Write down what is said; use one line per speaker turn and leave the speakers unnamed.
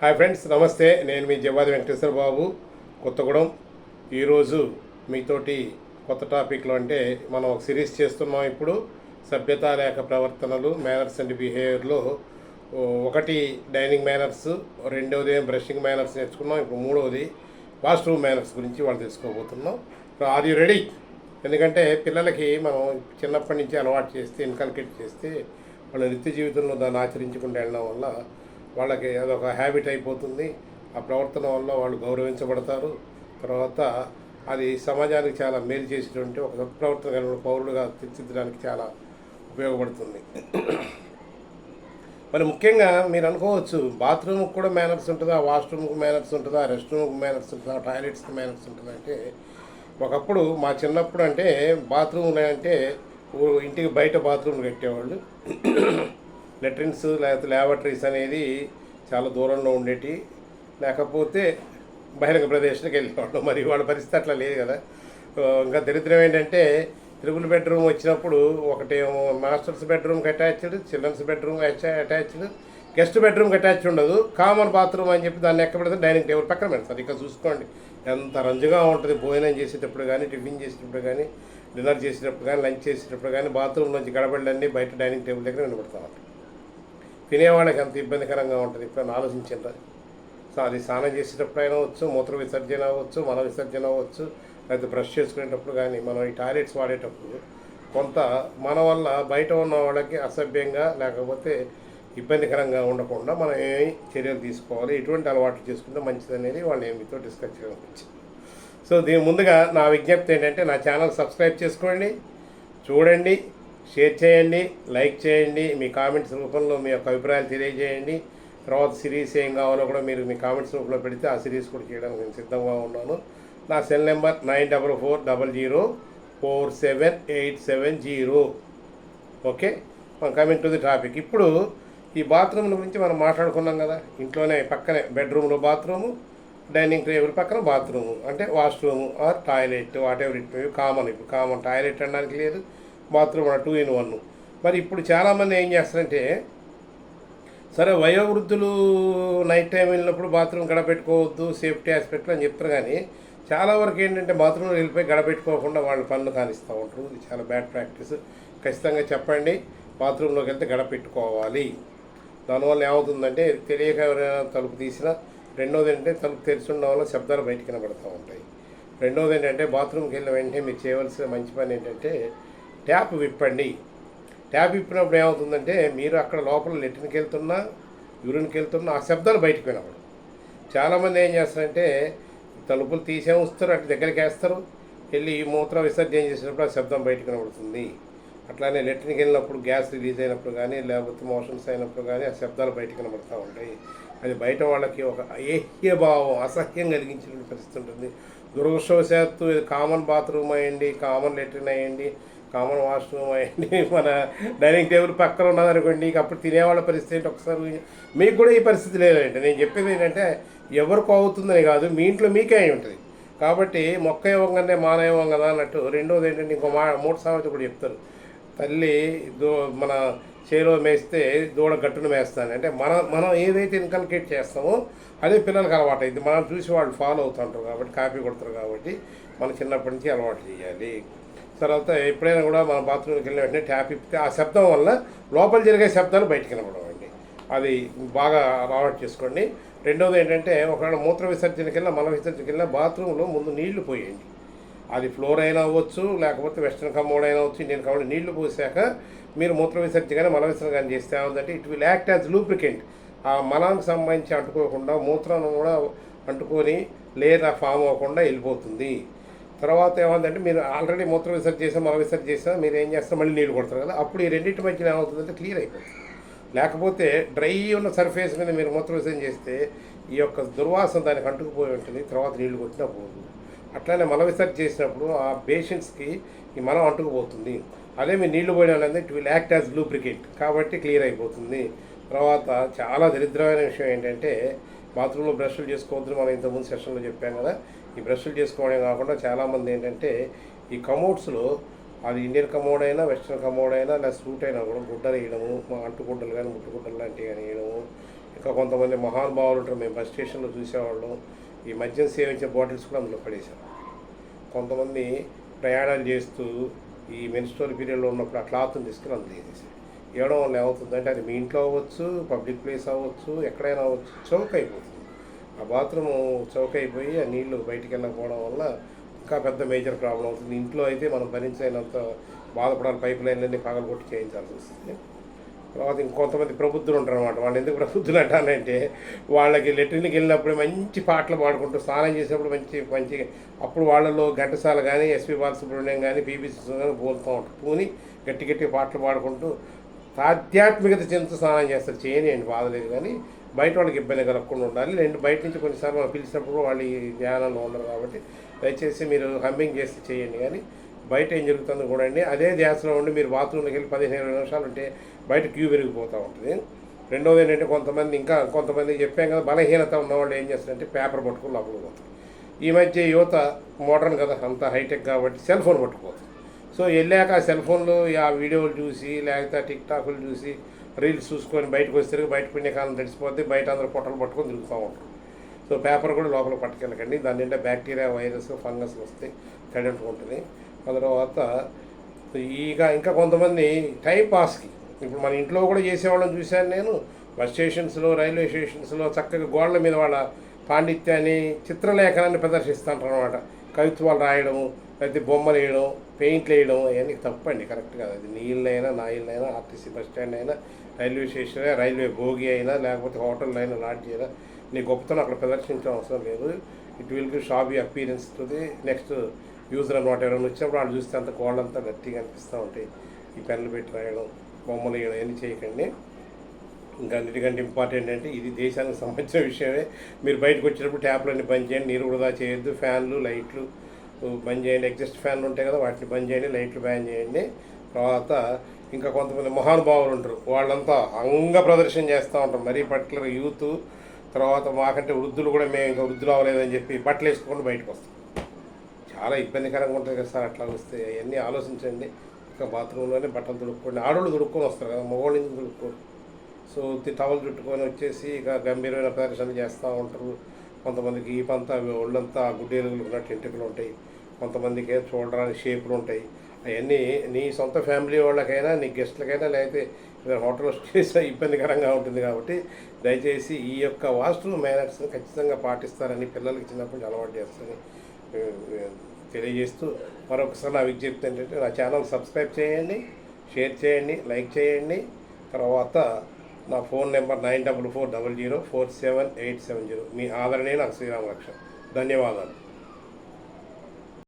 Hi friends నమస్తే. నేను మీ జవాది వెంకటేశ్వర బాబు. కొత్తగూడెం. ఈరోజు మీతోటి కొత్త టాపిక్లో అంటే మనం ఒక సిరీస్ చేస్తున్నాం ఇప్పుడు. సభ్యత లేక ప్రవర్తనలు మేనర్స్ అండ్ బిహేవియర్లో ఒకటి డైనింగ్ మేనర్స్ రెండవది బ్రషింగ్ మేనర్స్ నేర్చుకున్నాం. ఇప్పుడు మూడవది వాష్రూమ్ మేనర్స్ గురించి వాళ్ళు తెలుసుకోబోతున్నాం. ఆర్ యూ రెడీ ఎందుకంటే పిల్లలకి మనం చిన్నప్పటి నుంచి అలవాటు చేస్తే ఇన్కల్కేట్ చేస్తే వాళ్ళ నిత్య జీవితంలో దాన్ని ఆచరించకుండా వెళ్ళడం వల్ల వాళ్ళకి అదొక హ్యాబిట్ అయిపోతుంది. ఆ ప్రవర్తన వల్ల వాళ్ళు గౌరవించబడతారు. తర్వాత అది సమాజానికి చాలా మేలు చేసేటువంటి ఒక సత్ప్రవర్తన కలిగిన పౌరులుగా తీర్చిదిద్దడానికి చాలా ఉపయోగపడుతుంది. మరి ముఖ్యంగా మీరు అనుకోవచ్చు బాత్రూమ్కి కూడా మేనర్స్ ఉంటుందా? వాష్రూమ్కి మేనర్స్ ఉంటుందా? రెస్ట్ రూమ్కి మేనర్స్ ఉంటుందా? టాయిలెట్స్కి మేనర్స్ ఉంటుందా? అంటే ఒకప్పుడు మా చిన్నప్పుడు అంటే బాత్రూమ్ అంటే ఇంటికి బయట బాత్రూమ్ కట్టేవాళ్ళు. లెట్రిన్స్ లేకపోతే ల్యాబరేటరీస్ అనేది చాలా దూరంలో ఉండేటి. లేకపోతే బహిరంగ ప్రదేశానికి వెళ్ళేవాడు మరి వాళ్ళ పరిస్థితి అట్లా లేదు కదా. ఇంకా దరిద్రం ఏంటంటే త్రిబుల్ బెడ్రూమ్ వచ్చినప్పుడు ఒకటేమో మాస్టర్స్ బెడ్రూమ్కి attached children's bedroom attached guest బెడ్రూమ్కి అటాచ్ ఉండదు. కామన్ బాత్రూమ్ అని చెప్పి దాన్ని ఎక్కడ పెడితే డైనింగ్ టేబుల్ పక్కన పెడతారు. ఇక్కడ చూసుకోండి. ఎంత రంజుగా ఉంటుంది. భోజనం చేసేటప్పుడు కానీ టిఫిన్ చేసేటప్పుడు కానీ డిన్నర్ చేసేటప్పుడు కానీ లంచ్ చేసేటప్పుడు కానీ బాత్రూమ్ నుంచి గడబడలన్నీ బయట డైనింగ్ టేబుల్ దగ్గర నిలబడతా ఉంటాయి తినేవాళ్ళకి ఎంత ఇబ్బందికరంగా ఉంటుంది. ఇప్పుడు ఆలోచించండి. సో అది స్నానం చేసేటప్పుడైనా అవ్వచ్చు మూత్ర విసర్జన అవ్వచ్చు మల విసర్జన అవ్వచ్చు లేకపోతే బ్రష్ చేసుకునేటప్పుడు కానీ మనం ఈ టాయిలెట్స్ వాడేటప్పుడు కొంత మన వల్ల బయట ఉన్న వాళ్ళకి అసభ్యంగా లేకపోతే ఇబ్బందికరంగా ఉండకుండా మనం ఏ చర్యలు తీసుకోవాలి ఎటువంటి అలవాట్లు చేసుకుంటే మంచిది అనేది వాళ్ళు నేను మీతో డిస్కస్ చేయడం సో దీని ముందుగా నా విజ్ఞప్తి ఏంటంటే నా ఛానల్ సబ్స్క్రైబ్ చేసుకోండి చూడండి షేర్ చేయండి లైక్ చేయండి మీ కామెంట్స్ రూపంలో మీ యొక్క అభిప్రాయాలు తెలియజేయండి. తర్వాత సిరీస్ ఏం కావాలో కూడా మీరు మీ కామెంట్స్ రూపంలో పెడితే ఆ సిరీస్ కూడా చేయడానికి నేను సిద్ధంగా ఉన్నాను. నా cell number nine double four double zero four seven eight seven zero. Okay? మనం కమింగ్ టు ది టాపిక్. ఇప్పుడు ఈ బాత్రూమ్ల గురించి మనం మాట్లాడుకున్నాం కదా. ఇంట్లోనే పక్కనే బెడ్రూమ్లో బాత్రూము డైనింగ్ టేబుల్ పక్కన బాత్రూము. అంటే washroom or toilet whatever it common ఇప్పుడు కామన్ టాయిలెట్ అనడానికి లేదు. బాత్రూమ్ టూ ఇన్ వన్ మరి ఇప్పుడు చాలామంది ఏం చేస్తారంటే సరే వయోవృద్ధులు నైట్ టైం వెళ్ళినప్పుడు బాత్రూమ్ గడపెట్టుకోవద్దు సేఫ్టీ ఆస్పెక్ట్లో అని చెప్తారు కానీ చాలా వరకు ఏంటంటే బాత్రూమ్లో వెళ్ళిపోయి గడపెట్టుకోకుండా వాళ్ళ పనులు కానిస్తూ ఉంటారు. ఇది చాలా బ్యాడ్ ప్రాక్టీస్ ఖచ్చితంగా చెప్పండి బాత్రూంలోకి వెళ్తే గడపెట్టుకోవాలి దానివల్ల ఏమవుతుందంటే తెలియక ఎవరైనా తలుపు తీసినా రెండోది ఏంటంటే తలుపు తెరిచి ఉండడం వల్ల శబ్దాలు బయటికి కనబడుతూ ఉంటాయి. రెండోది ఏంటంటే బాత్రూమ్కి వెళ్ళిన వెంటనే మీరు చేయవలసిన మంచి పని ఏంటంటే ట్యాప్ విప్పండి. ట్యాప్ విప్పినప్పుడు ఏమవుతుందంటే మీరు అక్కడ లోపల లెట్రిన్కి వెళ్తున్నా యూరిన్కి వెళ్తున్నా ఆ శబ్దాలు బయటకు వినపడవు చాలామంది ఏం చేస్తారంటే తలుపులు తీసే వస్తారు అటు దగ్గరికి వేస్తారు వెళ్ళి ఈ మూత్ర విసర్జన చేసినప్పుడు ఆ శబ్దం బయటకు కనబడుతుంది. అట్లానే లెట్రిన్కి వెళ్ళినప్పుడు గ్యాస్ రిలీజ్ అయినప్పుడు కానీ లేకపోతే మోషన్స్ అయినప్పుడు కానీ ఆ శబ్దాలు బయటకు కనబడుతూ ఉంటాయి. అది బయట వాళ్ళకి ఒక ఏహ్య భావం అసహ్యం కలిగించిన పరిస్థితి ఉంటుంది. దురదృష్టవశాత్తు ఇది కామన్ బాత్రూమ్ అయ్యండి కామన్ లెట్రిన్ అయ్యండి కామన్ వాష్రూమ్ అయ్యండి మన డైనింగ్ టేబుల్ పక్కన ఉన్నదనుకోండి నీకు అప్పుడు తినేవాళ్ళ పరిస్థితి ఏంటి ఒకసారి మీకు కూడా ఈ పరిస్థితి లేదంటే నేను చెప్పేది ఏంటంటే ఎవరికి అవుతుందని కాదు మీ ఇంట్లో మీకే అయి ఉంటుంది. కాబట్టి మొక్క ఇవ్వంగానే మాన ఇవ్వం కదా అన్నట్టు రెండోది ఏంటంటే ఇంకో మా మూడు సామెత కూడా చెప్తారు. తల్లి దో మన చేలో మేస్తే దూడ గట్టును మేస్తాను అంటే మనం మనం ఏదైతే ఇన్కల్కేట్ చేస్తామో అదే పిల్లలకు అలవాటు అయింది. మనం చూసి వాళ్ళు ఫాలో అవుతుంటారు కాబట్టి కాపీ కొడతారు కాబట్టి మనం చిన్నప్పటి నుంచి అలవాటు చేయాలి. తర్వాత ఎప్పుడైనా కూడా మన బాత్రూమ్కి వెళ్ళిన వెంటనే ట్యాప్ ఇప్పితే ఆ శబ్దం వల్ల లోపల జరిగే శబ్దాలు బయటకు కనపడవు అండి అది బాగా అలవాటు చేసుకోండి. రెండవది ఏంటంటే ఒకవేళ మూత్ర విసర్జనకి వెళ్ళినా మల విసర్జనకి వెళ్ళినా బాత్రూంలో ముందు నీళ్ళు పోయండి. అది ఫ్లోర్ అయినా అవ్వచ్చు లేకపోతే వెస్ట్రన్ కమోడ్ అయినా అవ్వచ్చు ఇండియన్ కమోడ్ నీళ్ళు పోసాక మీరు మూత్ర విసర్జన కానీ మల విసర్జన కానీ చేస్తే ఏముందంటే it will act as lubricant. ఆ మలానికి సంబంధించి అంటుకోకుండా మూత్రాన్ని కూడా అంటుకొని లేదా ఫామ్ అవ్వకుండా వెళ్ళిపోతుంది. తర్వాత ఏమందంటే మీరు ఆల్రెడీ మూత్ర విసర్జన చేసా మల విసర్జన చేసినా మీరు ఏం చేస్తారు? మళ్ళీ నీళ్ళు కొడతారు కదా. అప్పుడు ఈ రెండింటి మధ్యన ఏమవుతుందంటే క్లియర్ అయిపోతుంది. లేకపోతే డ్రై ఉన్న సర్ఫేస్ మీద మీరు మూత్ర విసర్జన చేస్తే ఈ యొక్క దుర్వాసన దానికి అంటుకుపోయి ఉంటుంది తర్వాత నీళ్ళు కొట్టినా పోదు. అట్లానే మల విసర్జన చేసినప్పుడు ఆ పేషెంట్స్కి ఈ మలం అంటుకుపోతుంది. అదే మీరు నీళ్ళు పోయడం అనేది it will act as lubricate కాబట్టి క్లియర్ అయిపోతుంది. తర్వాత చాలా దరిద్రమైన విషయం ఏంటంటే బాత్రూంలో బ్రష్లు చేసుకోవద్దు మనం ఇంతకుముందు సెషన్లో చెప్పాం కదా. ఈ బ్రష్లు చేసుకోవడమే కాకుండా చాలామంది ఏంటంటే ఈ కమోడ్స్లో అది ఇండియన్ కమోడ్ అయినా వెస్ట్రన్ కమోడ్ అయినా లేదా సూట్ అయినా కూడా గుడ్డలు వేయడము అంటుగుడ్డలు కానీ ముట్టుగుడ్డలు లాంటివి కానీ వేయడము. ఇంకా కొంతమంది మహానుభావులు ఉంటారు మేము బస్ స్టేషన్లో చూసేవాళ్ళం. ఈ మద్యం సేవించే బాటిల్స్ కూడా అందులో పడేశారు. కొంతమంది ప్రయాణాలు చేస్తూ ఈ మెన్స్టోర్ పీరియడ్లో ఉన్నప్పుడు ఆ క్లాత్ని తీసుకుని అందులో వేసేసి ఇవ్వడం వల్ల ఏమవుతుందంటే అది మీ ఇంట్లో అవ్వచ్చు పబ్లిక్ ప్లేస్ అవ్వచ్చు ఎక్కడైనా అవ్వచ్చు చౌక్ అయిపోతుంది ఆ బాత్రూమ్ చౌక అయిపోయి ఆ నీళ్ళు బయటికి వెళ్ళకపోవడం వల్ల ఇంకా పెద్ద మేజర్ ప్రాబ్లం అవుతుంది. ఇంట్లో అయితే మనం భరించైనంత బాధపడాలి పైప్ లైన్లన్నీ పగలగొట్టి చేయించాల్సి వస్తుంది. తర్వాత ఇంకొంతమంది ప్రబుద్ధులు ఉంటారు అనమాట వాళ్ళు ఎందుకు ప్రబుద్ధులు అంటానంటే వాళ్ళకి లెట్రిన్కి వెళ్ళినప్పుడు మంచి పాటలు పాడుకుంటూ స్నానం చేసినప్పుడు మంచి మంచి అప్పుడు వాళ్ళలో ఘంటసాల కానీ ఎస్పి బాలసుబ్రహ్మణ్యం కానీ బీబీసీ కానీ పోలుతూ ఉంటారు. పూని గట్టి గట్టి పాటలు పాడుకుంటూ ఆధ్యాత్మికత చెందుతూ స్నానం చేస్తారు. చేయనియండి బాధలేదు కానీ బయట వాళ్ళకి ఇబ్బంది కలగకుండా ఉండాలి. రెండు బయట నుంచి కొన్నిసార్లు మనం పిలిచినప్పుడు వాళ్ళు ఈ ధ్యానంలో ఉండరు కాబట్టి దయచేసి మీరు హమ్మింగ్ చేసి చేయండి. కానీ బయట ఏం జరుగుతుందో కూడా అండి అదే ధ్యాసలో ఉండి మీరు బాత్రూమ్లోకి వెళ్ళి పదిహేను ఇరవై నిమిషాలు ఉంటే బయట క్యూ పెరిగిపోతూ ఉంటుంది. రెండోది ఏంటంటే కొంతమంది ఇంకా కొంతమంది చెప్పాం కదా బలహీనత ఉన్న వాళ్ళు ఏం చేస్తారంటే పేపర్ పట్టుకుని లోపలికి పోతారు. ఈ మధ్య యువత మోడర్న్ కదా అంత హైటెక్ కాబట్టి సెల్ ఫోన్ పట్టుకుపోతారు. సో వెళ్ళాక సెల్ ఫోన్లు ఆ వీడియోలు చూసి లేకపోతే టిక్ టాక్లు చూసి రీల్స్ చూసుకొని బయటకు వస్తే బయట పుణ్యకాలం తెలిసిపోతే బయట అందరూ పొట్టలు పట్టుకొని తిరుగుతూ ఉంటారు. సో పేపర్ కూడా లోపల పట్టుకెళ్ళకండి. దాని నిండా బ్యాక్టీరియా వైరస్ ఫంగస్ వస్తే ఉంటుంది. ఆ తర్వాత ఇక ఇంకా కొంతమంది టైం పాస్కి. ఇప్పుడు మన ఇంట్లో కూడా చేసేవాళ్ళని చూశాను నేను. బస్ స్టేషన్స్లో రైల్వే స్టేషన్స్లో చక్కగా గోడల మీద వాళ్ళ పాండిత్యాన్ని చిత్రలేఖనాన్ని ప్రదర్శిస్తుంటారు అనమాట కవిత్వాలు రాయడము ప్రతి బొమ్మలు వేయడం పెయింట్లు వేయడం అవన్నీ తప్పండి కరెక్ట్ కాదు. అది నీళ్ళైనా నా ఆర్టీసీ బస్ స్టాండ్ అయినా రైల్వే స్టేషన్ అయినా రైల్వే భోగి అయినా లేకపోతే హోటల్ అయినా లాడ్జీ అయినా నీ గొప్పతనం అక్కడ ప్రదర్శించడం అవసరం లేదు. It will give shabby appearance to next user అనమాట ఎవరైనా వచ్చినప్పుడు వాళ్ళు చూస్తే అంత కోళ్ళంతా గట్టిగా అనిపిస్తూ ఉంటాయి. ఈ పెన్నులు పెట్టి రాయడం బొమ్మలు వేయడం అన్నీ చేయకండి. ఇంకా అన్నిటికంటే ఇంపార్టెంట్ అంటే ఇది దేశానికి సంబంధించిన విషయమే. మీరు బయటకు వచ్చినప్పుడు ట్యాప్లన్నీ బంద్ చేయండి నీరు వృధా చేయొద్దు ఫ్యాన్లు లైట్లు బంద్ చేయండి ఎగ్జస్ట్ ఫ్యాన్లు ఉంటాయి కదా వాటిని బంద్ చేయండి లైట్లు బ్యాన్ చేయండి. తర్వాత ఇంకా కొంతమంది మహానుభావులు ఉంటారు. వాళ్ళంతా అంగ ప్రదర్శన చేస్తూ ఉంటారు. మరీ పర్టికులర్ యూత్ తర్వాత మాకంటే వృద్ధులు కూడా మేము ఇంకా వృద్ధులు అవ్వలేదని చెప్పి బట్టలు వేసుకొని బయటకు వస్తాం. చాలా ఇబ్బందికరంగా ఉంటుంది కదా సార్ అట్లా వస్తే అవన్నీ ఆలోచించండి. ఇంకా బాత్రూంలోనే బట్టలు తుడుక్కోండి ఆడవాళ్ళు తుడుక్కొని వస్తారు కదా మగవాళ్ళు ఎందుకు తుడుక్కోరు సో టవల్ చుట్టుకొని వచ్చేసి ఇక గంభీరమైన ప్రదర్శన చేస్తూ ఉంటారు. కొంతమందికి ఈ పంత ఒళ్ళంతా గుడ్డేలుగులు ఉన్నట్టు ఎంటుకలు ఉంటాయి. కొంతమందికి ఏదో చూడడానికి షేపులు ఉంటాయి. అవన్నీ నీ సొంత ఫ్యామిలీ వాళ్ళకైనా నీ గెస్ట్లకైనా లేకపోతే హోటల్ హోటల్లో ఇబ్బందికరంగా ఉంటుంది కాబట్టి దయచేసి ఈ యొక్క వాస్తు మేనర్స్ని ఖచ్చితంగా పాటిస్తారని పిల్లలకి చిన్నప్పటి నుంచి అలవాటు చేస్తారని తెలియజేస్తూ మరొకసారి నా విజ్ఞప్తి ఏంటంటే నా ఛానల్ సబ్స్క్రైబ్ చేయండి షేర్ చేయండి లైక్ చేయండి. తర్వాత నా phone number nine double four double zero four seven eight seven zero. మీ ఆదరణే నాకు శ్రీరామ రక్ష ధన్యవాదాలు.